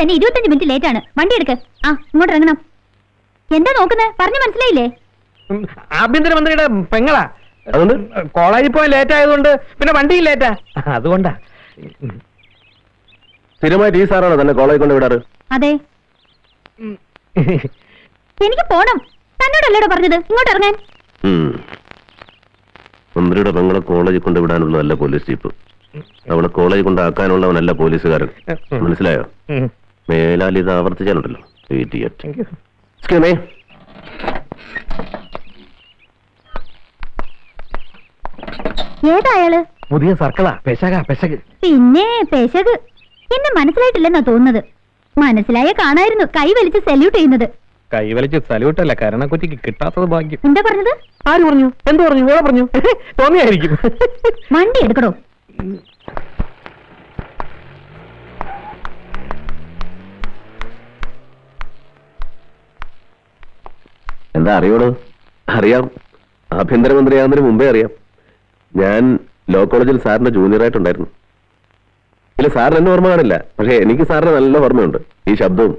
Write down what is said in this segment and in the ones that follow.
തന്നെ ഇരുപത്തഞ്ച് minute late ആണ്. വണ്ടി എടുക്ക്. ആ ഇങ്ങോട്ട് ഇറങ്ങണം. എന്താ നോക്കുന്നത് പറഞ്ഞു മനസ്സിലായില്ലേ? ആഭ്യന്തരമന്ത്രിയുടെ പെങ്ങളാ. അതുകൊണ്ട്? കോളേജിൽ പോയി ലേറ്റ് ആയതുകൊണ്ട് പിന്നെ വണ്ടിയും ലേറ്റാ അതുകൊണ്ടാ. സ്ഥിരമായിട്ട് ഈ സാറാണോ തന്നെ കോളേജ് കൊണ്ട് വിടാറ്? അതെ. എനിക്ക് പോണം. തന്നോടല്ലേടോ പറഞ്ഞത്? ഇങ്ങോട്ട് ഇറങ്ങാൻ. മന്ത്രിയുടെ പെങ്ങളെ കോളേജിൽ കൊണ്ട് വിടാനുള്ളതല്ല പോലീസ് ജീപ്പ്. അവളെ കോളേജിൽ കൊണ്ടാക്കാനുള്ളവനല്ല പോലീസുകാരൻ. മനസ്സിലായോ. മേലാൽ ഇത് ആവർത്തിച്ചാലുണ്ടല്ലോ wait Thank you. Excuse me. ഏതാ പുതിയ സർക്കിളാ പെശക പെശക്. പിന്നെ പെശക്. എന്നെ മനസ്സിലായിട്ടില്ലെന്നാ തോന്നുന്നത്. മനസ്സിലായ കാണായിരുന്നു കൈ വലിച്ച് സല്യൂട്ട് ചെയ്യുന്നത്. കൈവലിച്ച് അല്ല കരണക്കുറ്റിക്ക് കിട്ടാത്തത് ഭാഗ്യം. എന്താ പറഞ്ഞത്? ആര് പറഞ്ഞു? എന്ത് പറഞ്ഞു? ഓളെ പറഞ്ഞു. തോന്നിയായിരിക്കും. വണ്ടി എടുക്കടോ. എന്താ അറിയോളൂ അറിയാം. ആഭ്യന്തരമന്ത്രിയാകുന്നതിന് മുമ്പേ അറിയാം. ഞാൻ ലോ കോളേജിൽ സാറിന്റെ ജൂനിയറായിട്ടുണ്ടായിരുന്നു ഇല്ല സാറിന് എന്നെ ഓർമ്മ കാണില്ല. പക്ഷേ എനിക്ക് സാറിന് നല്ല ഓർമ്മയുണ്ട്. ഈ ശബ്ദവും.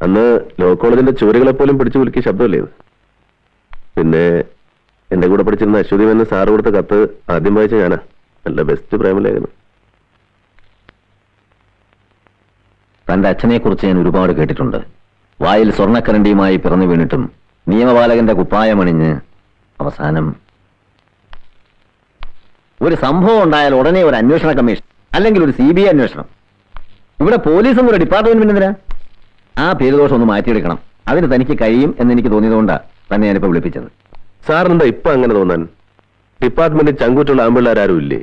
അന്ന് ലോ കോളേജിന്റെ ചുവരുകളെ പോലും പിടിച്ചു കുലുക്കിയ ശബ്ദമല്ലേ ഇത്? പിന്നെ എന്റെ കൂടെ പഠിച്ചിരുന്ന അശ്വതി എന്ന സാറ് കൊടുത്ത കത്ത് ആദ്യം വായിച്ച ഞാനാ. നല്ല ബെസ്റ്റ് പ്രേമലേഖനം. തന്റെ അച്ഛനെ കുറിച്ച് ഞാൻ ഒരുപാട് കേട്ടിട്ടുണ്ട്. വായിൽ സ്വർണക്കരണ്ടിയുമായി പിറന്നു വീണിട്ടും നിയമപാലകന്റെ കുപ്പായമണിഞ്ഞ് അവസാനം ഒരു സംഭവം ഉണ്ടായാൽ ഉടനെ ഒരു അന്വേഷണ കമ്മീഷൻ അല്ലെങ്കിൽ ഒരു സി ബി ഐ അന്വേഷണം. ഇവിടെ പോലീസ് എന്നൊരു ഡിപ്പാർട്ട്മെന്റ് എന്തിനാ ആ പേരുദോഷം ഒന്ന് മാറ്റിയെടുക്കണം. അതിന് തനിക്ക് കഴിയും എന്ന് എനിക്ക് തോന്നിയതുകൊണ്ടാണ് തന്നെ ഞാനിപ്പോ വിളിപ്പിച്ചത്. സാറിനെന്താ ഇപ്പൊ അങ്ങനെ തോന്നാൻ? ഡിപ്പാർട്ട്മെന്റിൽ ചങ്കൂറ്റുള്ള ആമ്പിള്ളേരാരും ഇല്ലേ?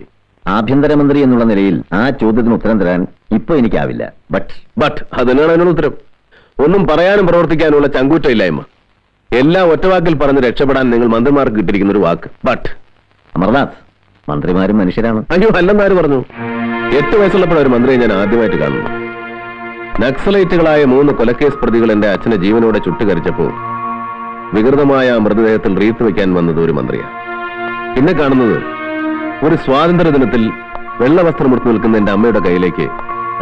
ആഭ്യന്തരമന്ത്രി എന്നുള്ള നിലയിൽ ആ ചോദ്യത്തിന് ഉത്തരം തരാൻ ഇപ്പൊ എനിക്കാവില്ല. ബട്ട് ബട്ട് അതിനാണ് അതിനുള്ള ഉത്തരം? ഒന്നും പറയാനും പ്രവർത്തിക്കാനുള്ള ചങ്കൂറ്റമില്ലായ്മ. എല്ലാം ഒറ്റവാക്കിൽ പറഞ്ഞ് രക്ഷപ്പെടാൻ നിങ്ങൾ മന്ത്രിമാർക്ക് കിട്ടിയിരിക്കുന്ന ഒരു വാക്ക്. ബട്ട് അമർനാഥ് മന്ത്രിമാരും മനുഷ്യരാണ്. അയ്യോ അല്ലെന്നാര് പറഞ്ഞു? എട്ട് വയസ്സുള്ളപ്പോൾ ഒരു മന്ത്രിയെ ഞാൻ ആദ്യമായിട്ട് കാണുന്നു നക്സലൈറ്റുകളായ മൂന്ന് കൊലക്കേസ് പ്രതികൾ എന്റെ അച്ഛനെ ജീവനോടെ ചുട്ടുകരിച്ചപ്പോൾ വികൃതമായ മൃതദേഹത്തിൽ റീത്ത് വെക്കാൻ വന്നത് ഒരു മന്ത്രിയാണ്. പിന്നെ കാണുന്നത് ഒരു സ്വാതന്ത്ര്യ ദിനത്തിൽ വെള്ള വസ്ത്രം എടുത്തു നിൽക്കുന്ന എന്റെ അമ്മയുടെ കയ്യിലേക്ക്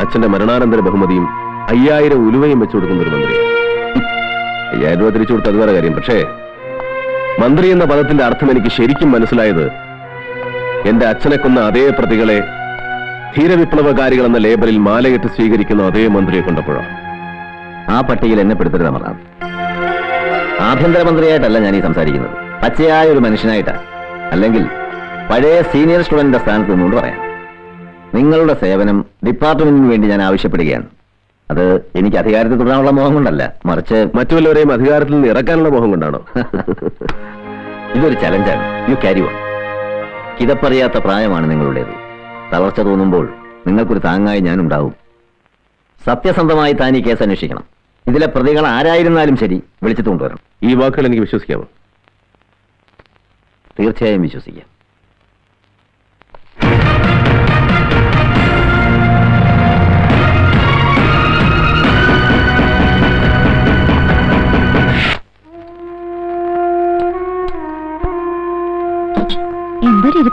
അച്ഛന്റെ മരണാനന്തര ബഹുമതിയും അയ്യായിരം ഉലുവയും വെച്ചു കൊടുക്കുന്ന ഒരു മന്ത്രി അയ്യായിരം രൂപ തിരിച്ചു കൊടുത്ത് അത് വേറെ കാര്യം. പക്ഷേ മന്ത്രി എന്ന പദത്തിന്റെ അർത്ഥം എനിക്ക് ശരിക്കും മനസ്സിലായത് എന്റെ അച്ഛനെ കൊന്ന അതേ പ്രതികളെ ധീരവിപ്ലവകാരികൾ എന്ന ലേബലിൽ മാലയിട്ട് സ്വീകരിക്കുന്ന അതേ മന്ത്രിയെ കൊണ്ടപ്പോഴാണ്. ആ പട്ടികയിൽ എന്നെ പെടുത്തരുത് അമർനാഥ്. ആഭ്യന്തരമന്ത്രിയായിട്ടല്ല ഞാൻ ഈ സംസാരിക്കുന്നത്. പച്ചയായ ഒരു മനുഷ്യനായിട്ടാ അല്ലെങ്കിൽ പഴയ സീനിയർ സ്റ്റുഡന്റിന്റെ സ്ഥാനത്ത് നിന്നുകൊണ്ട് പറയാം. നിങ്ങളുടെ സേവനം ഡിപ്പാർട്ട്മെന്റിന് വേണ്ടി ഞാൻ ആവശ്യപ്പെടുകയാണ്. അത് എനിക്ക് അധികാരത്തിൽ തുടരാനുള്ള മോഹം കൊണ്ടല്ല. മറിച്ച് മറ്റു വല്ലവരെയും അധികാരത്തിൽ നിന്ന് ഇറക്കാനുള്ള മോഹം കൊണ്ടാണോ? ഇതൊരു ചലഞ്ചാണ് യു ക്യാരി വൺ കിതപ്പറിയാത്ത പ്രായമാണ് നിങ്ങളുടേത്. തളർച്ച തോന്നുമ്പോൾ നിങ്ങൾക്കൊരു താങ്ങായി ഞാനുണ്ടാവും. സത്യസന്ധമായി താൻ ഈ കേസ് അന്വേഷിക്കണം. ഇതിലെ പ്രതികൾ ആരായിരുന്നാലും ശരി വിളിച്ചു കൊണ്ടുവരണം. ഈ വാക്കുകൾ എനിക്ക് വിശ്വസിക്കാമോ തീർച്ചയായും വിശ്വസിക്കാം.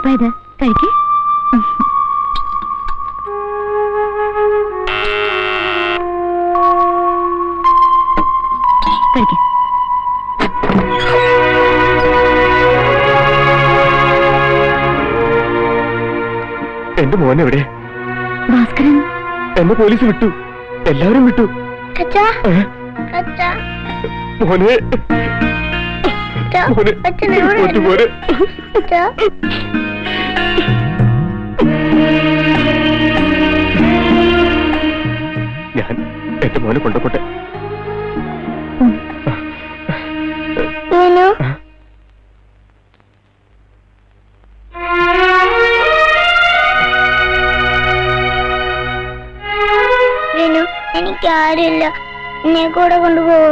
എന്തൊരു ഇരിപ്പായത് കഴിക്കേ. കഴിക്കേ. എന്റെ മോൻ എവിടെ? ഭാസ്കരൻ. എന്നെ പോലീസ് വിട്ടു. എല്ലാവരും വിട്ടു? മോനെ. മോനെ. അച്ഛൻ ഞാൻ എന്റെ മോനെ കൊണ്ടുപോട്ടെ. വേണു വേണു എനിക്ക് ആരുമില്ല എന്നെ കൂടെ കൊണ്ടുപോകൂ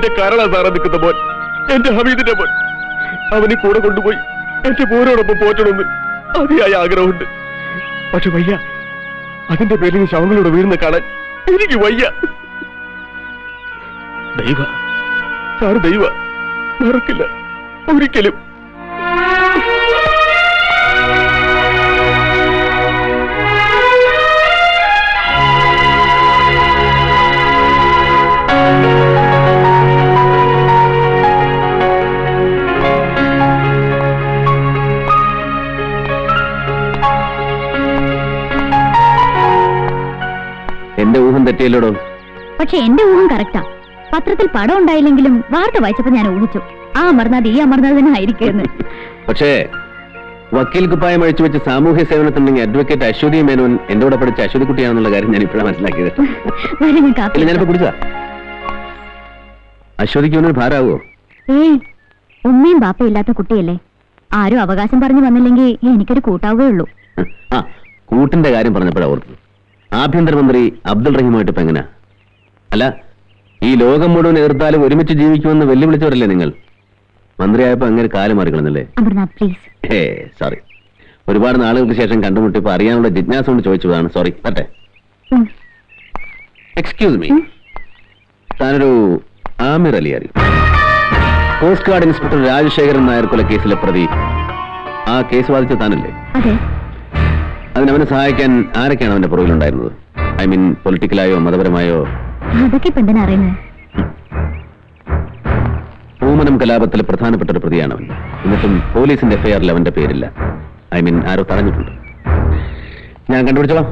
എന്റെ കരള സാറ നിൽക്കുന്ന മോൻ. എന്റെ ഹമീദിന്റെ മോൻ. അവനെ കൂടെ കൊണ്ടുപോയി എന്റെ പോരോടൊപ്പം പോറ്റണമെന്ന് അതിയായ ആഗ്രഹമുണ്ട്. പക്ഷെ വയ്യ അതിന്റെ പേരിൽ ശവങ്ങളോട് വീഴുന്ന കാണാൻ എനിക്ക് വയ്യ. ദൈവ സാറ് ദൈവ മറക്കില്ല. ഒരിക്കലും. തെറ്റിയല്ലോടോ പക്ഷെ എന്റെ ഊഹം കറക്റ്റാ. പത്രത്തിൽ പടം ഉണ്ടായില്ലെങ്കിലും വാർത്ത വായിച്ചപ്പോ ഞാൻ ഊഹിച്ചു. ആ അമർനാഥ് ഈ അമർനാഥ് തന്നെ ആയിരിക്കുമെന്ന്. പക്ഷേ വക്കീൽ കുപ്പായം അഴിച്ചു വെച്ച് സാമൂഹ്യ സേവനത്തിനുണ്ടെങ്കിൽ അഡ്വക്കേറ്റ് അശ്വതി മേനോൻ എന്റെ കൂടെ പഠിച്ച അശ്വതി കുട്ടിയാണെന്നുള്ള കാര്യം ഞാൻ ഇപ്പോഴാണ് മനസ്സിലാക്കിയത്. ഇല്ല ഞാനിപ്പോ കുടിച്ചതാ അശ്വതിക്ക് ഒന്നും ഭാരാവോ ഏ ഉമ്മയും ബാപ്പയും ഇല്ലാത്ത കുട്ടിയല്ലേ? ആരും അവകാശം പറഞ്ഞു വന്നില്ലെങ്കിൽ എനിക്കൊരു കൂട്ടാവുകയുള്ളൂ. ആ കൂട്ടിന്റെ കാര്യം പറഞ്ഞപ്പോഴാ ഓർത്തു ആഭ്യന്തരമന്ത്രി അബ്ദുൾ റഹീമായിട്ട് ഇപ്പൊ എങ്ങനെ? അല്ല ഈ ലോകം മുഴുവൻ എതിർത്താലും ഒരുമിച്ച് ജീവിക്കുമെന്ന് വെല്ലുവിളിച്ചവരല്ലേ നിങ്ങൾ? മന്ത്രിയായപ്പോ അങ്ങനെ കാലം മാറിക്കളഞ്ഞല്ലേ അമർനാഥ് പ്ലീസ് ഏ സോറി ഒരുപാട് നാളുകൾക്ക് ശേഷം കണ്ടുമുട്ടിയപ്പോ അറിയാനുള്ള ജിജ്ഞാസ കൊണ്ട് ചോദിച്ചതാണ്. സോറി പറ്റേ. എക്സ്ക്യൂസ് മീ താനൊരു ആമിർ അലി അറിയും? Coast guard inspector Rajasekharan Nair കേസിലെ പ്രതി. ആ കേസ് വാദിച്ച താനല്ലേ? അതെ അതിന് അവനെ സഹായിക്കാൻ ആരൊക്കെയാണ് അവന്റെ പുറകിലുണ്ടായിരുന്നത്? I mean പൊളിറ്റിക്കലായോ മതപരമായോ? അതൊക്കെ ഇപ്പൊ എന്തിനാ അറിയുന്നത് പൂമനം കലാപത്തിലെ പ്രധാനപ്പെട്ട ഒരു പ്രതിയാണ് അവൻ എന്നിട്ടും പോലീസിന്റെ എഫ്ഐആറിൽ അവന്റെ പേരില്ല. ഐ മീൻ ആരോ തടഞ്ഞിട്ടുണ്ട്. ഞാൻ കണ്ടുപിടിച്ചോളാം.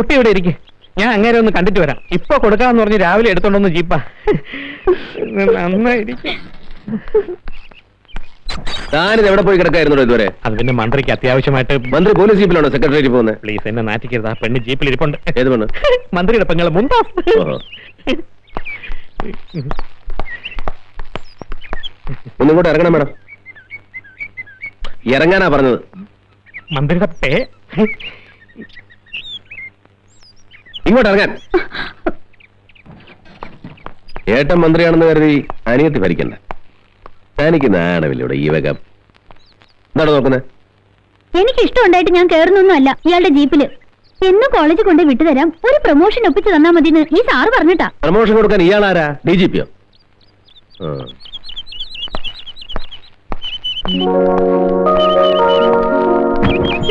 കുട്ടി ഇവിടെ ഇരിക്കും. ഞാൻ അങ്ങനെ ഒന്ന് കണ്ടിട്ട് വരാം. ഇപ്പൊ കൊടുക്കാന്ന് പറഞ്ഞ് രാവിലെ എടുത്തോണ്ടൊന്ന് ജീപ്പാ. നന്നായിരിക്കും. താനിത് എവിടെ പോയി കിടക്കായിരുന്നു ഇതുവരെ? അത് പിന്നെ മന്ത്രിക്ക് അത്യാവശ്യമായിട്ട് മന്ത്രി പോലീസ് ജീപ്പിലാണോ സെക്രട്ടറിയേറ്റ് പോകുന്നത് പ്ലീസ് എന്നെ നാറ്റിക്കരുത്. ആ പെണ്ണ് ജീപ്പിൽ ഇരിപ്പുണ്ട്. ഏത് പെണ്ണ്? മന്ത്രിയുടെ പെങ്ങളെ മുന്താ ഒന്നും കൂടെ ഇറങ്ങണം മേഡം. ഇറങ്ങാനാ പറഞ്ഞത്. മന്ത്രിയുടെ പേ ഇങ്ങോട്ട് ഇറങ്ങാൻ ഏട്ടൻ മന്ത്രിയാണെന്ന് കരുതി അനിയത്തി ഭരിക്കണ്ട. തനിക്ക് ഇവിടെ ഈ വകം. എന്താണ് നോക്കുന്നത് എനിക്ക് ഇഷ്ടമുണ്ടായിട്ട് ഞാൻ കേറുന്നൊന്നുമല്ല ഇയാളുടെ ജീപ്പിൽ. എന്നും കോളേജ് കൊണ്ട് വിട്ടുതരാം. ഒരു പ്രൊമോഷൻ ഒപ്പിച്ചു തന്നാ മതി ഈ സാറ് പറഞ്ഞിട്ടാ. പ്രൊമോഷൻ കൊടുക്കാൻ ഇയാൾ ആരാ ഡി ജി പിയോ?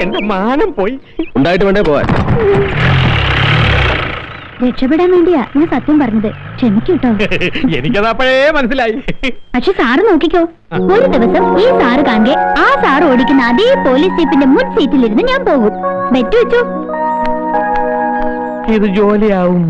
എന്റെ മാനം പോയി. ഉണ്ടായിട്ട് വേണ്ടേ പോവാൻ? രക്ഷപ്പെടാൻ വേണ്ടിയാ ഞാൻ സത്യം പറഞ്ഞത്. ക്ഷമിക്കൂട്ടോ. എനിക്കത് അപ്പോഴേ മനസ്സിലായി. പക്ഷെ സാറ് നോക്കിക്കോ ഒരു ദിവസം ഈ സാറ് കാണെ ആ സാറ് ഓടിക്കുന്ന അതേ പോലീസ് ജീപ്പിന്റെ മുൻ സീറ്റിലിരുന്ന് ഞാൻ പോകും ബെറ്റ് വെച്ചു. ഇത് ജോലിയാവും?